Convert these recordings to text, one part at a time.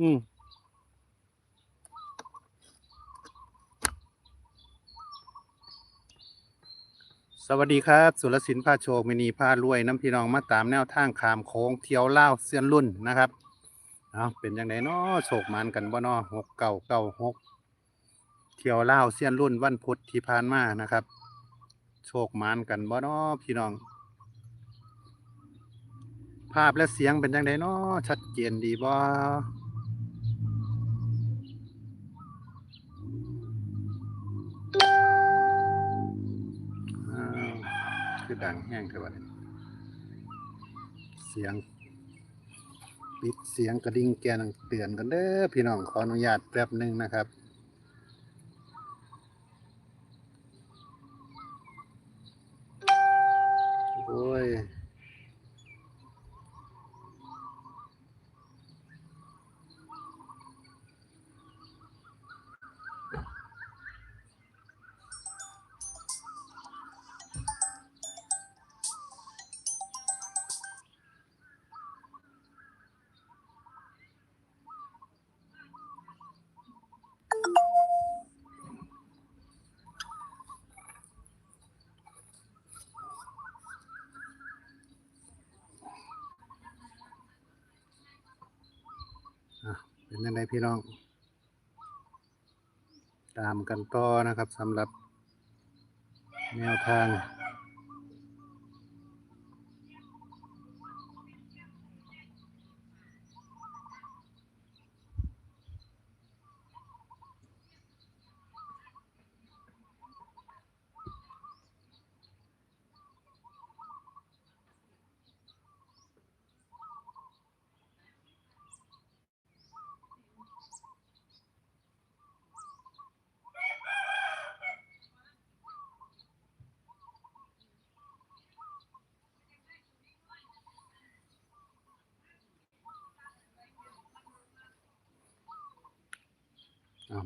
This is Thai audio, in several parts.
อืมสวัสดีครับ สุรศิลป์พาโชคมินีพารวย น้ำพี่น้องมาตามแนวทางขามโค้งเที่ยวเล่าเซียนรุ่นนะครับเอาเป็นยังไงเนาะโชคมันกันบ่เนาะหกเก้าเก้าหกเที่ยวเล่าเซียนรุ่นวันพุธที่ผ่านมานะครับ โชคมันกันบ่เนาะพี่น้อง ภาพและเสียงเป็นยังไงเนาะชัดเจนดีบ่ คือดังแห้งเท่าไหร่เสียง ปิดเสียงกระดิ่งแกนเตือนกันเด้อพี่น้องขออนุญาตแป๊บหนึ่งนะครับ เป็นยังไงพี่น้อง ตามกันต่อนะครับสำหรับแนวทาง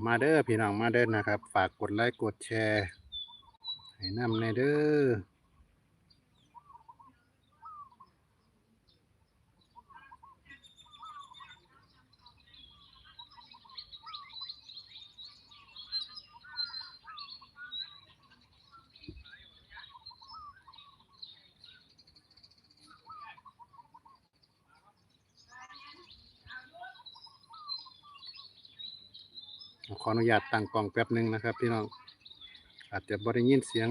มาเด้อพี่น้องมาเด้อนะครับ ฝากกดไลค์กดแชร์ให้นำในเด้อ นุญาตตั้งกล้องแป๊บหนึ่งนะครับ พี่น้องอาจจะบริยินเสียง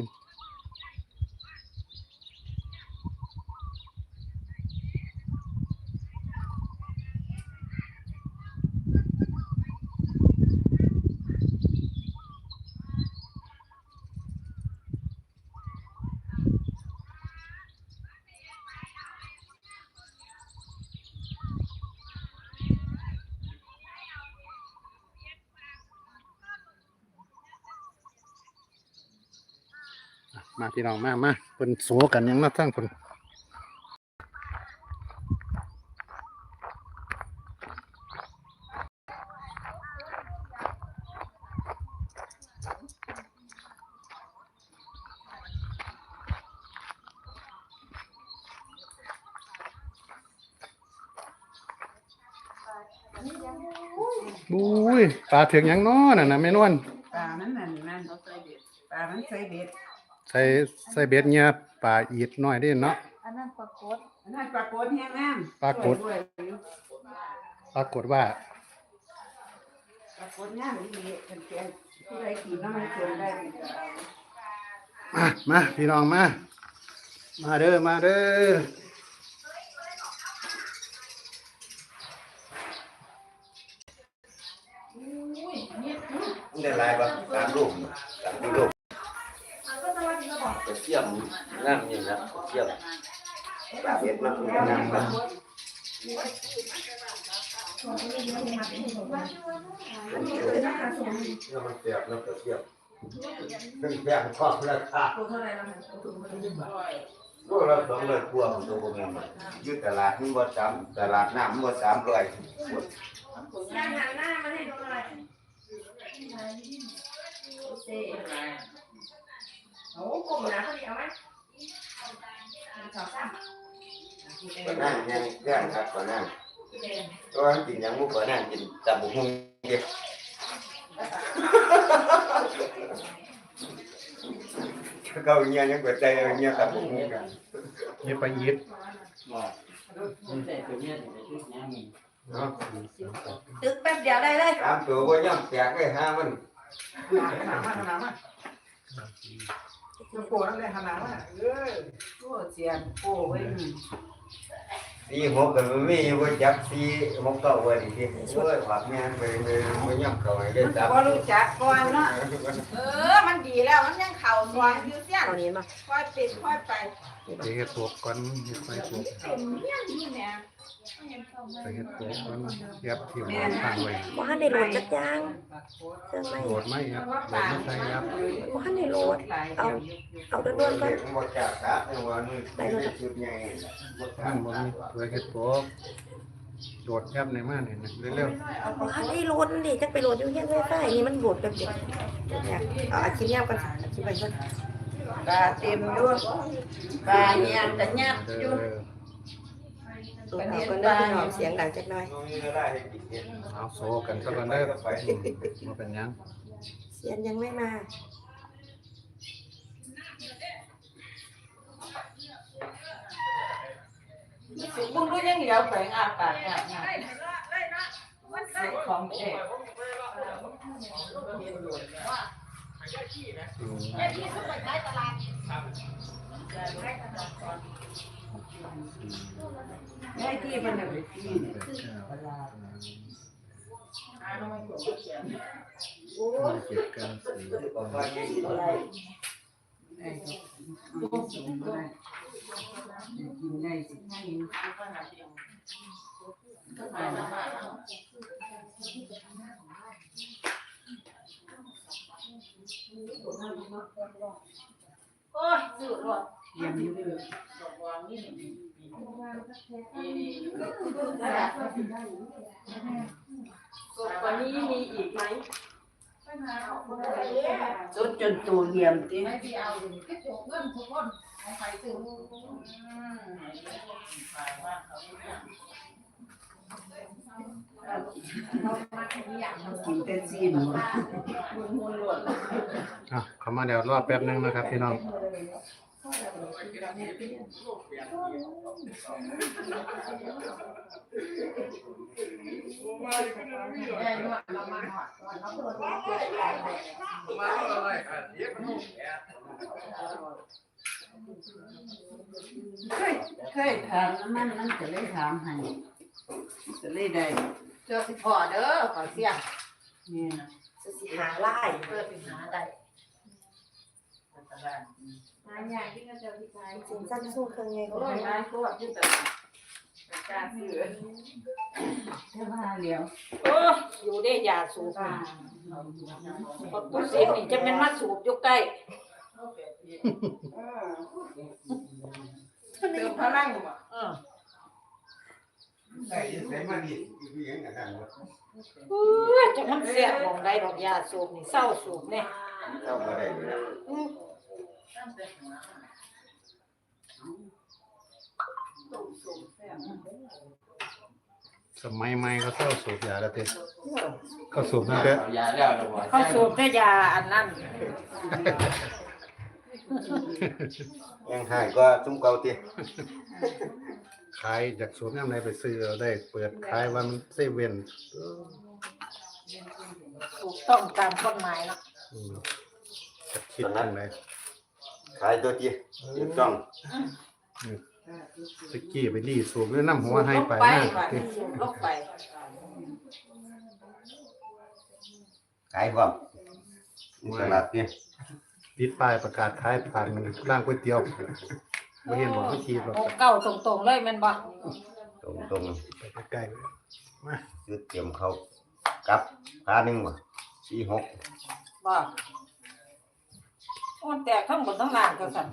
มาพี่น้องมามาเป็นโสกันยังมาทั้งคนบุ้ยปลาถึงยังน้อน่ะนะแม่นวลปลามันนั่นนั่นปลามันใส่เบ็ด ใส่ใส่เบ็ดเงี้ยปลาอีดน้อยเด้เนาะ อันนั้นปรากฏอันนั้นปลากดแห้งน้ำปลากดด้วยด้วยปรากฏว่าปลากดย่างดีๆเป็นแกงผู้ใดกินน้ำมันเกินได้มันจะเอามามาพี่น้องมา มาเด้อมาเด้อได้ลายบ่ตามรูปตามรูปกระเทียมนั่ งนี่นะกระเทียมปลาเบ็ดมันนั่งนะแล้วมันเสียบแล้วกระเทียมซึ่งแพงทอดราคาตัวเท่าไหร่แล้วมันตัวมันจะบ่อยโลละสองร้อยกว่าของตัวพวกนี้มันอยู่ตลาดมันบ่สามตลาดน้ำมันบ่สามร้อยย่างหันหน้ามาให้ดูหน่อยเซ่โอ้กลมนะพอดีเอาไหม สองสามก็นั่งยังแย่งครับก็นั่งเก็กินยังมุกก่อนนั่งกินตับบุ้งเดียวเขาเงี้ยยังกว่าใจเงี้ยตับบุ้งกันเย็บไปเย็บเนาะตึกแป๊บเดียวได้เลยตามตัวก็ย่ำแตกเลยห้ามัน โอ้เสียนโอ้เว้ยสี่หกกันมันมีว่าจับสี่หกเก้าวันที่ช่วยฝากงานไปไปไปย่ำเขาให้ได้ตับพอรู้จักก่อนเนาะเออมันดีแล้วมันยังเข่าซอยอยู่เสียนตอนนี้มาค่อยปิดค่อยไป ไปเฮ็ดตัวก่อนเฮ็ดไปตัวเป็นเมี่ยงนี่แหม่ไปเฮ็ดตัวก่อนเย็บที่หัวข้างไว้ว่าหันได้โหลดจักยางเรื่องไม่โหลดไหมครับโหลดไม่ใช่ครับว่าหันได้โหลดเอาเอาด้วนๆก่อนเด็กมันจับตับในวันนี้ได้ชุดใหญ่ข้างบนนี้เพื่อเฮ็ดตัวโดดยับในม่านเห็นไหมเร็วว่าหันได้โหลดดิจักไปโหลดอยู่เฮียนไฟฟ้นี่มันโหลดแบบเดียวอยากเอาอาชีพยามกันอาชีพไปก่อน ปลาเต็มด้วยปลาเนี่ยแต่ยับๆเออยู่อตัวเอาคนเด้อพี่น้องเสียงดังจักหน่อยเอาโซกันสักก่อนเด้ออืมบ่เป็นหยัง เสียงยังไม่มาบุ้งก็ยังเหลียวแฝงอาปากเนี่ยของเด็ก อืมได้ที่มันหนึ่งที่แปดเก้าโอ้เจ็ดเก้าสี่กินได้สิ โอ้ยสุดหรอยังอยู่เลยกว่านี้มีอีกไหมสุดจนตัวเหี่ยมติไม่เอาอยู่ที่ถูกเงินทุ กคนของใครซื้อกินแต่ซีนอะเข้ามาเดี๋ยวรอแป๊บนึงนะครับพี่น้องเคยเคยถามมันมันจะเลยถามให้จะเลยได้ เจอสิพอเด้อขอเสียงเนี่ยจะสิหาไล่เพื่อสิหาได้หาอย่างที่เขาจะพิจารสินสั้นสู้เครื่องไงขโอ้องยมันนายโคตรที่ตลาดการซื้อแค่ว่าเลี้ยวโอ้อยู่ได้ยาสูบปกติสินี่จะเป็นมาสูบอยู่ใกล้เติมพลังเออ ใส่ใส่มาดิพี่ยังกันเออจะมันเสียบองได้ดอกยาสูบนี่เศร้าสูบเนี่ยเข้ามาได้เลยอืมสมัยใหม่เขาเข้าสูบยาแล้วเต้เขาสูบนั่นเด้อยาแล้วหรอวะเขาสูบแต่ยาอันนั้นยังหายก็ซุ้มเก่าตี ขายจากสูบย่ำไหนไปซื้อเอาได้เปิดขายวันเซเว่นเออถูกต้องตามกฎหมายเนาะอืมจะคิดทางไหนขายตัวตีถูกต้องตะกี้ไปรีสูบแล้วน้ำหัวให้ไปไปนะก่อนเต้สูบลงไปขายบ่ตลาดตีติดป้ายประกาศขายผ่านร้านก๋วยเตี๋ยว ไม่เห็นบอกไม่ขีดหรอกโอ้เก่าตรงๆเลยแม่นบ่ตรงตรงไปใกล้ๆมาซื้อเตรียมเขากับขาหนึ่งบ่สี่หกบ่โอ้แตกทั้งหมดทั้งล่างก็สั่น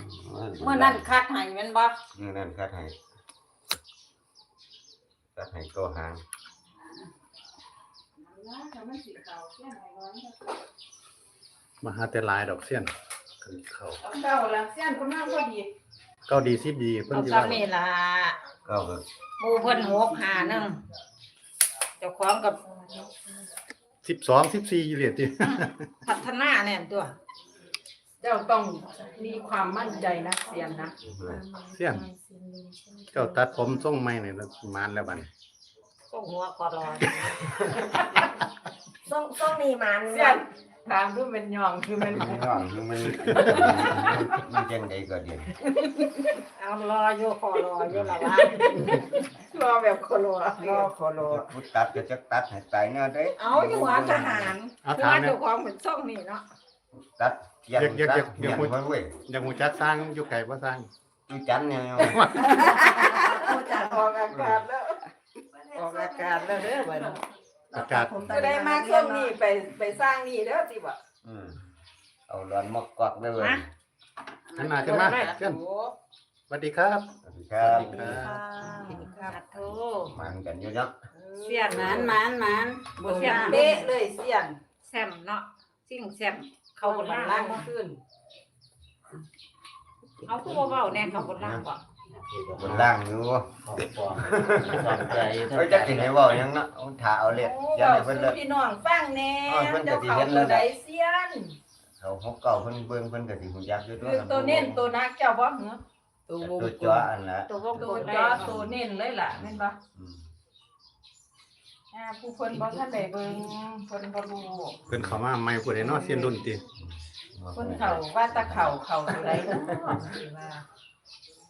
เมื่อนั้นคัดให้แม่นบ่เมื่อนั้นคัดให้คัดให้ก็หางมาหาแต่หลายดอกเสี้ยนเขา เก้าละเสี้ยนคนมากพอดี เก้าดีสิบดีเพิ่นเอาสิซ้ำว่านี่ล่ะก็คือหมู่เพิ่นหกหาหนึงจ้าของกับสิบสองสิบสี่เหรียญที่พัฒนาแน่นตัว เจ้าต้องมีความมั่นใจนะเซียนนะเสี้ยนเจ้าตัดผมทรงใหม่เนี่ยมานแล้วบัดนี้ก็หัวคอรอส่งส่งนี่มันเซียน ถามดูเป็นยองคือมันไม่น้องคือมันมันจังไดก็เดียวเอารออยู่คอรออยู่ละวะรอแบบโคโลรอโคโลพุตัดก็จักตัดให้ตายแน่เด้เอาอยู่หัวทหารเอาหัถาวมเนี่ยเจ้าของเหมือนส่งนี่เนาะตัดเกี่ยงเดี๋ยวตัดเดี๋เกี่ยยวงมาเว้ยอย่างหูจักสร้างอยู่ไก่บ่สร้างอยู่จันเนี่ยออกอากาศแล้วออกอากาศแล้วเด้อบัดนี้ อากาศจะได้มาช่วงนี้ไปไปสร้างนี่เด้อสิบ่อืมเอาร้อนมากกวักได้เลยหันหน้าขึ้นมาเสี้ยนสวัสดีครับสวัสดีครับ ครับโทมันกันอยู่เนาะเสียนหนะมานหมานหมานบ่เสียนเป๊ะเลยเสียนแซมเนาะสิ่งแซมเขาเขาบบนนล่าล่างงขึ้น เอาผู้เบาๆแน่เขาบนล่างบ่ บนล่างอยู่สนใจเฮ้ยจะกินให้เว้ายังเนาะเอาถ่าเอาเล็ดยันให้เพิ่นเลยพี่น้องฟังแน่อ้าวเพิ่นก็เจ้าสิเขาเห็นแล้ตัววนะ ใดเสียนเขาเขาเก่าเพิ่นเบิ่งเพิ่นก็สิฮู้จักอยู่คือตัวเน้นตัวนักเจ้าบ่เหรอตัววงตัวกลจ้อมอันละตัววงตัวกลมจ้อตัวเน้นเลยล่ะแม่นบ่อืมอ่าผู้เพิ่นบ่ทันได้เบิ่งเพิ่นบ่รู้เพิ่นเข้ามาใหม่ผู้ใดเนาะเสี้ยนรุ่นติเพิ่นเข้าว่าแตะเข้าเข้าตัวใดเนาะสิว่า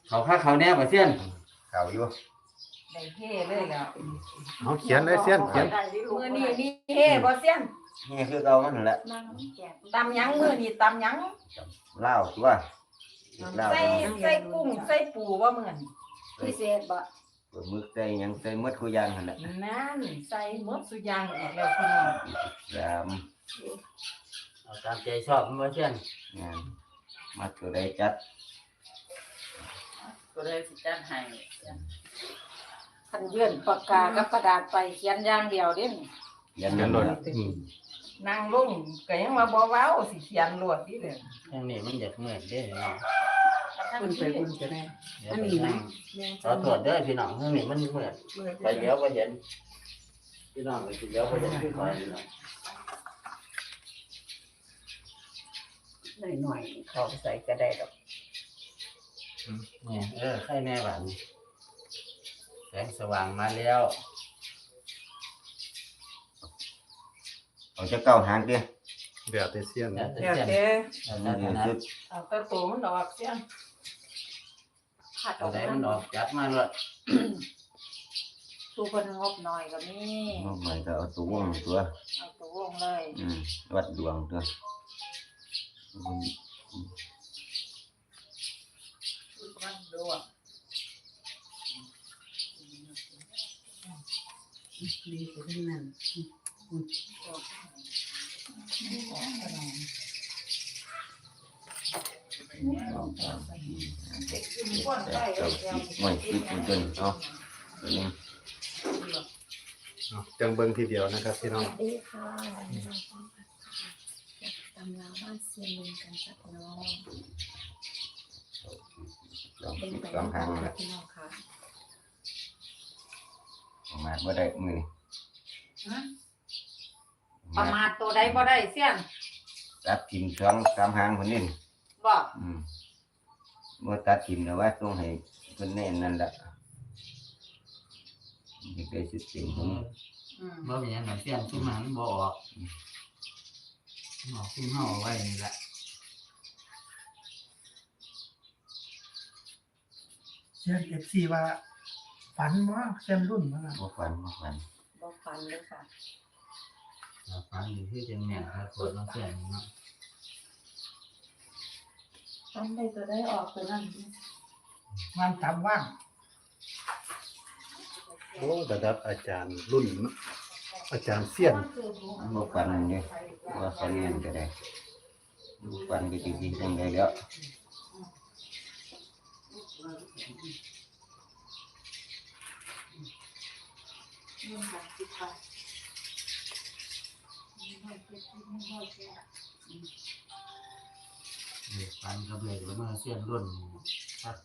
เขาค่าเขาแน่บ่เสี้ยนเขาอยู่ได้เฮ่เลยแล้วเอาเขียนเลยเสี้ยนเขียนมื้อนี้นี่เฮ่บ่เสียนนี่คือเก่ามันนั่นแหละตำหยังมื้อนี้ตำหยังเหล้าตัวเหล้าใส่ใส่กุ้งใส่ปูบ่มื้อนี้พิเศษบ่ตัวมึกใส่หยังใส่หมดคุยางหั่นแหละนั่นใส่หมดสุอย่างอีกแล้วพี่น้องยามเอาตามใจชอบมันบ่เสี้ยนงานมาตัวใดจัด ก็เลยสิจัดให้คันเยื่อนปากกากับกระดาษไปเขียนอย่างเดียวเด้ยันเขียนั่นนรุ่นละอืมนางลุงก็ยังมาบ่เว้าสิเขียนรวดนี่เด้อทางนี้มันอยากเมื่อยเด้เนาะคุณไปคุณจะได้เดี๋ยวไปนั่งขอตรวจเด้อพี่น้องทางนี้มันเมื่อยไปเดี๋ยวบ่เห็นพี่น้องไปเดี๋ยวบ่เห็นพี่คอยพี่น้องหน่อยๆเขาใส่ก็ได้ดอก เนี่ยเออใครแน่บัดนี้แสงสว่างมาแล้วเอาจะเก้าหางเด้อเดี๋ยวแต่เสี้ยนแล้วแต่เดี๋ยวเสี้ยนเด้อแล้วแต่ถนัดสุดเอาแตะตัวมันออกเสียผัดอตัอวกใดมามันออกจัดมาเลยตัวคนงบหน่อยก็มีมาใหม่ก็เอาตัววงตัวเอาตัววงเลย อืมวัดดวงตัว อืมมันดูอะดีกว่าที่นั่นจ็ดแปดเก้าสิบไม่สิบจนจนเอาตัวนี้เอาจังเบิ่งทีเดียวนะครับพี่น้องสวัสดีค่ะตำราบ้านเซียนกันสักน้อง สองเป็นสิบไปสองครั้งค่ะละพี่น้องค่ะประมาณว่าได้มือประมาทตัวใดบ่ได้เสี้ยนตัดทิมสองสามหางคนนี้บ่อืมเมื่อตัดทิมแล้วว่าต้องให้คนแน่นนั่นแหละนี่เคยสุดเสียงผมอืมบ่เป็นหยังไงเสี้ยนซุ่มมันบ่ออกออกซุ่มเฮาเอาไว้นี่แหละ เซียนเอฟซีว่า ฝันว่าเซียนรุ่นว่าบ่ฟันบ่ฟันบอกฟันเลยค่ะเราฟังอยู่ที่จังเนี่ยครับปวดน้องเสี้ยนเนาะฟันได้ตัวได้ออกตัวนั้นมันจำว่างโอ้ระดับอาจารย์รุ่น อาจารย์เสี้ยนบ่ฟันนี่ว่าฟันเงินก็ได้บ่ฟันก็จริงๆจังไดแล้ว เด็กฟันกับเหล็กแล้วเมื่อเสี้ยนรุ่นครับ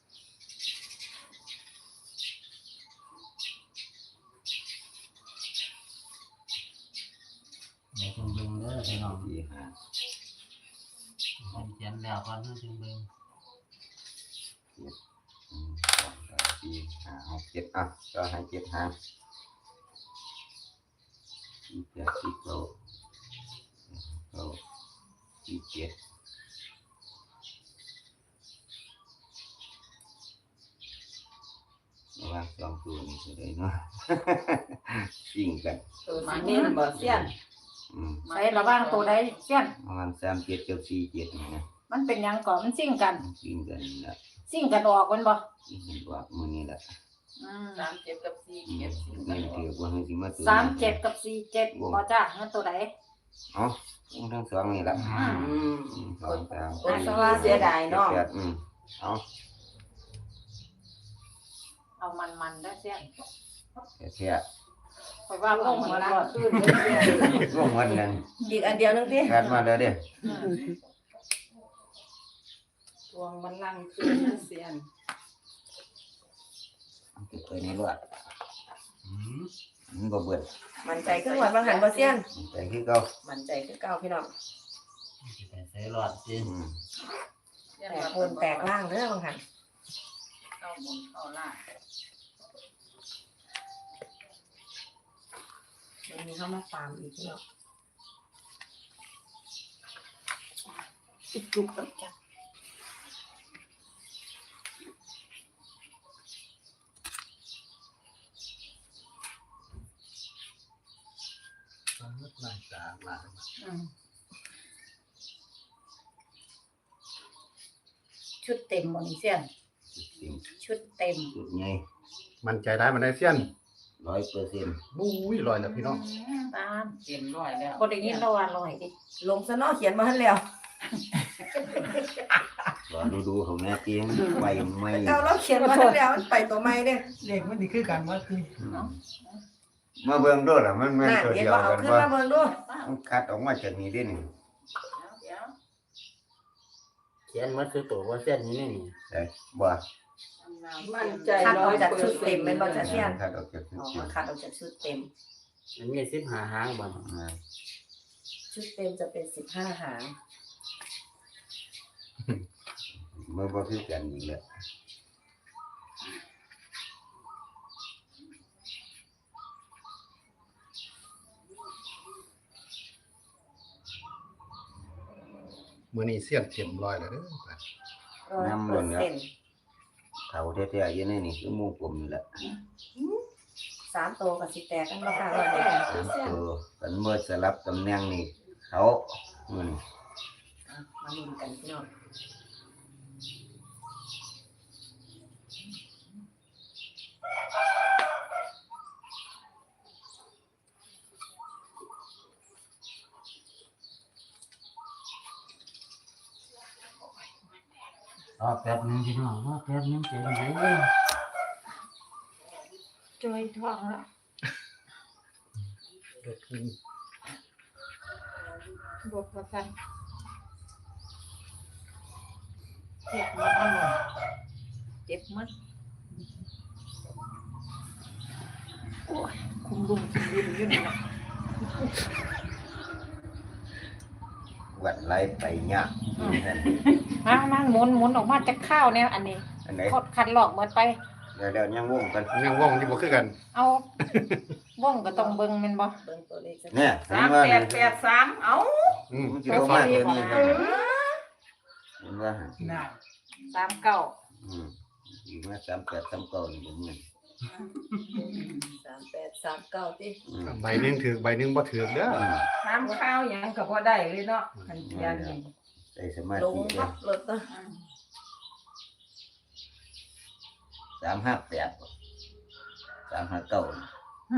มดี๋ยวเพิ่งเบิ่งเด้อพี่น้องสี่ห้าผมเขียนแล้วก่อนเพิ่งเบิ่งหนึ่งสอง สามสี่ห้าหกเจ็ดอะก็ให้เจ็ดห้าสี่แปดสี่เก้าเก้าสี่เจ็ดระหว่างสองตัวนี้จะได้เนาะสิ่งกันตัวสีเน้นบ่เสี้ยนอืมใช้ระว่างตัวใดเสี้ยนประมาณสามเจ็ดกับสี่เจ็ดนี่นะมันเป็นหยังก่อนมันซิ่งกัน สิ่งกันนี่แหละ ซิ่งกันออกแมันบ่สิ่งกันว่ามือนี่แหละอืมสามเจ็ดกับสี่อืมเจ็ดสี่นี่เกี่ยวกับให้สิมาตัวสามเจ็ดกับสี่เจ็ดบ่จ้ามันตัวใดเอ๋อทั้งสองนี่แหละอืมอืม อืมสองสามโอ้ยแต่ว่าเสียดายเนาะ แปดอืมเอาเอามันมันๆได้เสี้ยนแค่แค่คอยว่าลงมาหลอดขึ้นเลยเสี้ยน ร่วมวันหนึ่งอีกอันเดียวนึงที่แปดมาแล้วเด้อท วงมันลังขึ้นนะเสี้ยนเก็บไปในรถอืมมันบ่เบิดมันใจขึ้นหวดบางหันบ่เซียนแต่คือเก่ามันใจคือเก่าพี่น้องสิไปใส่หลอดสิอืมแตกบนแตกล่างเด้อบางหันเข้าบนเข้าล่างมันมีเข้ามาตามอีกพี่น้องจุกๆกับจับ หลังจากมา อืม ชุดเต็มหมดนี่เสี้ยนสิ่งชุดเต็มจุดใหญ่มันใจได้มันได้เสี้ยนร้อยเปอร์เซ็นต์บุ้ยลอยแล้วพี่น้องตามเต็มร้อยแล้วบ่ได้ยินเราว่าลอยดิลงซะเนอเขียนมาให้แล้วรอดูดูๆของแม่เตียงไปไม่เก่าเราเขียนมาให้แล้วมันไปตัวใหม่เด้เลขมันนี่คือกันว่าคือ มาเบิ่งด้วยล่ะมันแม่นน่ะตัวเห็นเดียวว่าเอากันขึ้นว่ามาเบิ่งดูมันคัดออกมาจากนี้ได้นี่เดี๋ยวเขียนหมัดคือตัวว่าเส้นนี้นี่ได้บ่มั่นใจ คัดร้อออกยจากเปอชุดร์เซ็เต็นมต์เป็นบ่จะเซียนคัดออกจากชุดอ๋อเต็มคัดออกจากชุดเต็ม มันมีสิบหาหางบ่อ่าชุดเต็มจะเป็นสิบห้าหาง มันบ่คือกันอีกแล้ว มื้อนี้เสี้ยนเต็มร้อยแล้วเด้อน้ำเปล้อนร์แล้วเซ็นต์เท่าแท้ๆอยู่ในนี่คือหมู่ผมนี่แหละสามตัวกับสิแตกกันบ่ค่ะว่าเนี่ยสามตัวกันเมื่อสลับตำแหน่งนี่เขามื้อนี้อะมาลุ้นกันพี่น้อง รอแป๊บหนึงพี่น้องรอแป๊บหนึงใจเย็นจอยท้องแล้วบวกประกันเจ็บมันอร่อยเจ็บมันโอ้ยคุมลุงคุมลุงอยู่นี่นะวัดไหลไปยากนั่นมามาหมุนหมุนออกมาจากข้าวเนี่ยอันนี้อันไหนคดคันหลอกเหมือนไป เดี๋ยวเดี๋ยวยังวงกันยังว่องที่บ่คือกัน เอาว่องก็ต้องเบิ่งแมันบ่เบิ่งตัวเลขสักเนี่ยสามแปดแปดสามเอ้าอืมมันจะลงมาตัวนี้เห็นว่าหน้าสามเก้าอืมอยู่มาสามแปดสามเก้านี่ผมเงิน สามแปดสามเก้าที่อืมใบหนึงถือใบหนึงบ่ถือเด้ออืมถามข้าวหยังก็บ่ได้เลยเนาะคันเขียนนี่ใส่สมาลงธิพับรถตัวสามห้าแปดสามห้าเก้าฮ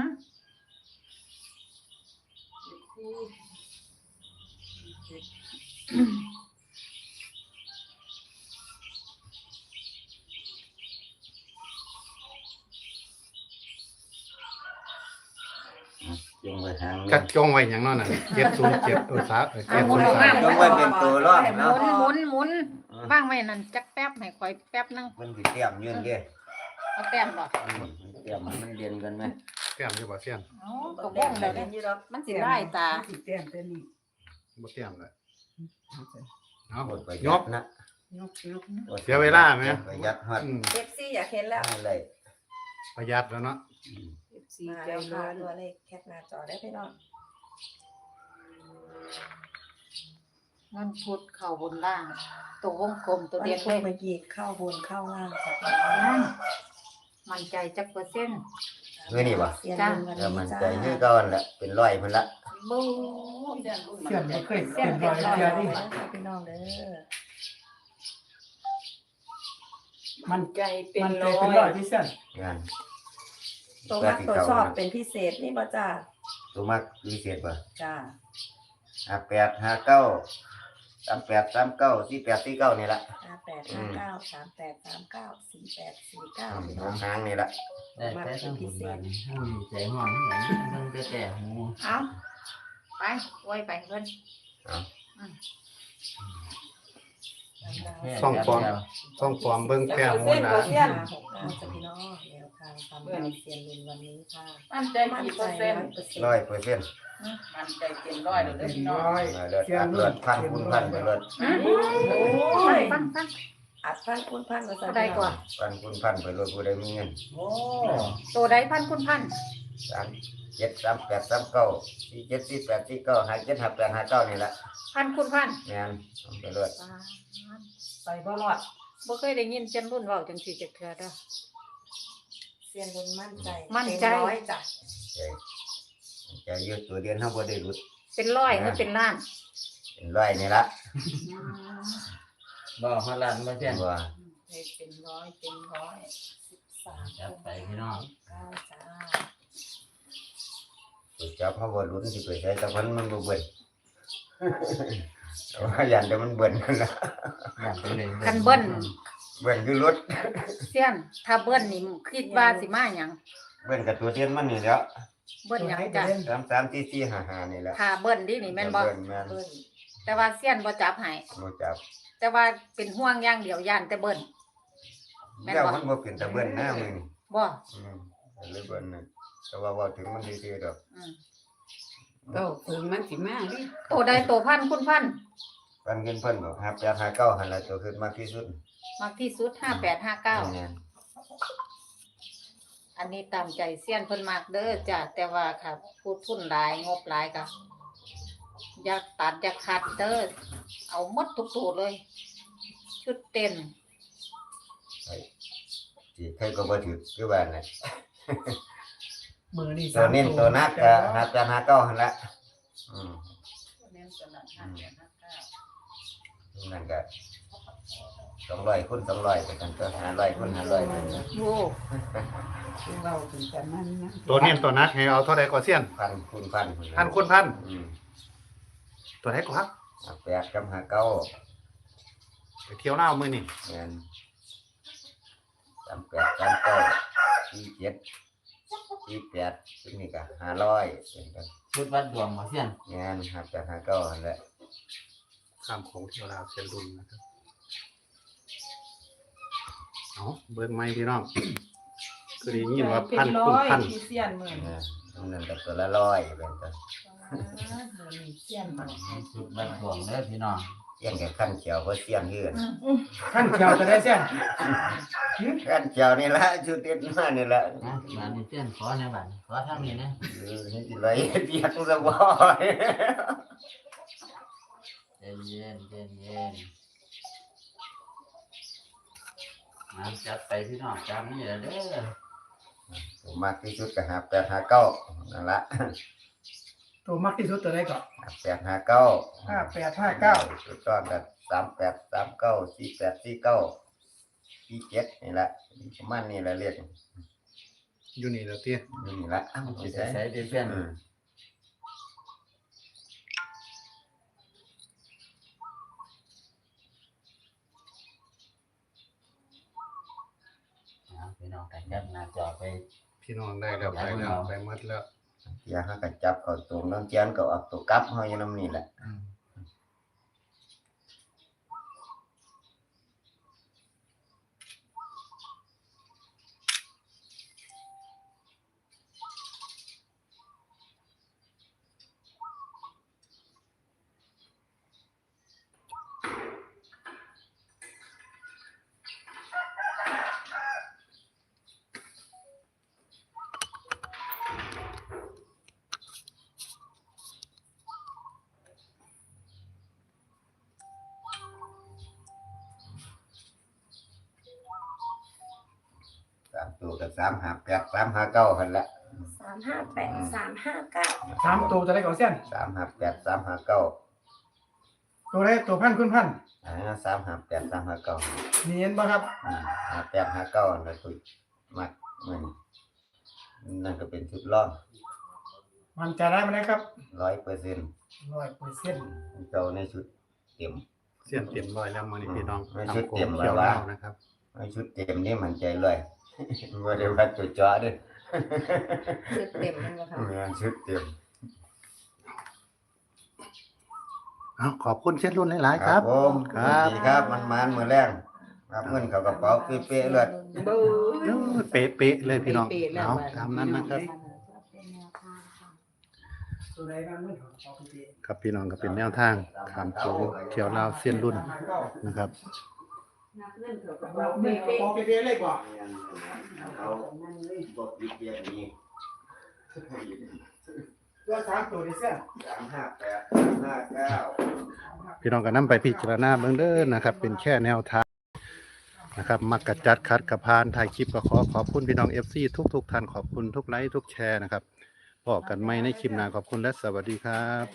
จงไว้ทางกัดจ้องไว้อย่างนั้นน่ะ707ตัวสาเออเอาหมุนออกมา703จงไว้เป็นตัวรอดหเนาะมุนหมุนหมุนว่างไว้นั่นจักแป๊บให้ข่อยแป๊บนึงมันสิเตรียมยืนเด้เอาแต้มบ่อืมเตรียมให้มันเรียนกันไหมแต้มอยู่บ่เสี้ยนเอ้าก็บ่งแล้วเด้อยู่ดอกมันสิไล่ตาสิแต้มแต่นี่บ่เตรียมเลยเอาหมดไปยยัก ดนะยกยกเสียเวลาไหมไปยัดฮอดอืมเอฟซีอยากเห็นแล้ว อะไรประหยัดแล้วเนาะ FC มาใจแล้วร้ค่ะอนตัวเลขแคปหน้าจอได้พี่น้องมันพุดเข้าบนล่าง ตัววงกลมตัววันเดียวพุเลธยเมื่อกี้เข้าบนเข้าล่างค่ะนั่นมันใจจักเปอร์เซ็นต์เมื่อนี่บ่ เสียนจ้ะเงินวันเออนี้มันจ้าใจคือเก่านั่นแหละเป็นร้อยพุ่นละบูเสียนบ่เคยเส้เป็นนเป็รนอยร้อยเทียนี่พี่น้องเด้อ มันใจเป็นมันใจร้อเป็นรอยยที่เสียนงาน ตัวมักตัวชอบเป็นพิเศษนี่บ่จ้าตัวมักพิเศษบ่จ้าห้าแปดห้าเก้าสามแปดสามเก้าสี่แปดสี่เก้านี่ละห้าแปดห้าเก้าสามแปดสามเก้าสี่แปดสี่เก้าอืมพี่น้องหางนี่ละได้แต่ต้องบุญบันให้มีใจห้อนเหมือนเรื่องแต่แต่หูเอาไปไว้ไปเพิ่น ซ่องฟอมซ่องฟอมเบิ่งแก้วหัวหน้าห้าหกเก้าจ้ะพี่น้องแนวทางตามเราเสียนลุนวันนี้ค่ะมั่นใจมั่นกี่ใจเปอร์เซ็นต์ร้อยเปอร์เซ็นต์ร้อยเปอร์เซ็นต์มั่นใจเต็มร้อยเลยเด้อพี่น้องร้อยเลือดอัดเลือดพันคูณพันไปเลือดโอ้ยฟังฟังอัดพันคูณพันมาตัวใดก่อนพันคูณพันไปเลือดผู้ใดมีเงินโอ้ตัวใดพันคุณพันสาม เจ็ดสามแปดสามเก้าสี่เจ็ดสี่แปดสี่เก้าห้าเจ็ดห้าแปดห้าเก้านี่ละพันคุณพันงานไปเลือดไปบ่รอดบ่เคยได้ยินเจนรุ่นเว้าจังซี่จักเทื่อเด้อเสียนลุนมั่นใจมั่นใจ เต็ร้อยจ้ะใจใจอยืดตัวเดียนเขาบ่ได้รุด เป็นร้อยหรือเป็นล้านเป็นร้อยนี่ละบ่ฮอดลันบ่เสียนว่าเป็นร้อยเป็นร้อยสามจับไปพี่น้อง เก้าจ้า ตัวเจ้าเขาบ่รุนที่ไปใช้แต่มันมันบ่เบิ่นแต่ว่ายันแต่มันเบิ่นกันละอย่างไปเลยคันเบิ้ล เบิ่นคือรถเสี้ยน ถ้าเบิ้ลนี่คิดว่าสิมาหยังเบิ่นกับตัวเทียนมันนี่แหล้วเบิ้ลหยังจ้ะสามสามสี่สี่ห้าห้านี่แหละถ้าเบิ้ลนี่นี่แม่นบ่เบิ่นแม่นเบิ้ลแต่ว่าเสี้ยนบ่จับให้บ่จับแต่ว่าเป็นห่วงอย่างเดียวย่านแต่เบิ้ล แม่นบ่เดี๋ยวมันบ่เป็นตะเบิ่นหน้ามึงบ่อืมเลยเบิ่นน่ะ แต่ว่าเว่าถึงมันซื่อๆดอกอืมเก้าเพิ่งมันสิมาดิตัวใดตัวพันคุณพันปันเงินเพิ่นบอกหาแปดหาเก้าหันละตัวขึ้นมากที่สุดมากที่สุด5859แม่นอันนี้ตามใจเสี้ยนเพิ่นมากเด้อจ้ะแต่ว่าค่ะพูดทุนหลายงบหลายก็อยากตัดอยากคัดเด้อเอาหมดทุกตัวเลย ชุดเต็มสิใครก็บ่ถือคือว่าน่ะ มือนี่ตัวเน้นตัวนักก็หาแปดหาเก้าหันละอืมนั่นก็สองร้อยคูณสองร้อยไปกันก็ห้าร้อยคูณห้าร้อยไปกันโอ้เว้าถึงกันมันนะตัวเน้นตัวนักให้เอาเท่าใดก็เสี้ยนพันคูณพันพันคูณพันอืมตัวไหนก็ครับหาแปดกับหาเก้าไปเที่ยวเล่าวมื้อนี่แม่นสามแปดสามเก้าสี่เจ็ด สี่แปดซึ่งนี่ก็ห้าร้อยเป็นกันชุดวัดดวงบ่เสียนงานหาแปดหาเก้าหันแหละข้ามของเที่ยวลาวเสียนรุ่นนะครับเอาเบิ่งใหม่พี่น้อง คือได้ยินว่าพันคูณพันที่เสียนมื้อเออนั่นก็ตัวละร้อยเป็นกันนี้เสียนมันชุดวัดดวงเด้อพี่น้อง เสียงแก่ขั้นเขียวเพราะเสียงเยื่อนขั้นเขียวจะได้เสียนขั้นเขียวนี่ละชุดเด็ดมานี่ละนะงานนี้เสียนขอในบัดขอทางนี้นะเออนี่สิไรเบียกสบายใจเย็นใจเย็นน้ำจัดไปพี่น้องจำนี่แหละเด้อผมมากที่สุดก็หาแปดหาเก้านั่นละ ตัวมักที่สุดตัวใดก่อนหาแปดหาเก้าห้าแปดห้าเก้าสุดยอดกันสามแปดสามเก้าสี่แปดสี่เก้าสี่เจ็ดนี่ละประมาณนี้ละเรียกอยู่นี่แล้วเตี้ยนี่ละอ้าวสิใช่ใส่ดิเสียนอืมเอาพี่น้องกันจัดหน้าจอไป พี่น้องได้แล้วไปแล้วไปหมดแล้ว เดี๋ยวเขาก็จับเขาตรงน้องเจียนก็เอาตัวกลับเขาอยู่น้ำนี่แหละ อืม กับสามห้าแปดสามห้าเก้าหันละสามห้าแปดสามห้าเก้าสามตัวจะได้ก่อนเส้นสามห้าแปดสามห้าเก้าตัวได้ตัวพันคุณพันอ่าสามห้าแปดสามห้าเก้ามีเห็นบ่ครับอืมห้าแปดห้าเก้านั่นคือมัดมันนั่นก็เป็นชุดล่องมันใจะได้ไหมนะครับร้อยเปอร์เซ็นต์ร้อยเปอร์เซ็นต์เจ้าในชุดเต็มเสียนเต็มร้อยแล้วมื้อนี้พี่น้องไม่ชุดคำโค้เต็งมเที่ยวแล้ววะเล่าวนะครับในชุดเต็มนี่มันใจเลย ไม่ได้วัดตัวเจาะด้วยชุดเต็มเลยค่ะเงินชุดเต็มเอาขอบคุณเช่นรุ่นหลายๆครับ ผมครับดีครับมันมันมือแรงครับเงินเขากระเป๋าเป๊ะๆเลยเบ้อเออเป๊ะๆเลยพี่น้องเป๊ะๆแล้วเอาบัดตามนั้นนะครับ ตัวใดบ้างไม่ถอดออกไปดีครับพี่น้องก็เป็นแนวทางขามโค้งเที่ยวลาวเส้นรุ่นนะครับ นักเล่นเขาก็เราเอาไม่ไม่เอาเป็นออกไปดีเลยกว่าเขาบอกยิบเบียร์นี้ตัวสามตัวดีเส้นสามห้าแปดสามห้าเก้าพี่น้องก็นำไปพิจารณาเบื้องเด้อนะครับ เป็นแค่แนวทางนะครับมักกะจัดคัดกระพานถ่ายคลิปก็ขอขอบคุณพี่น้อง FC ทุกทุกๆท่านขอบคุณทุกไลค์ทุกแชร์นะครับบอกกันไม่ในคลิปหน้าขอบคุณและสวัสดีครับ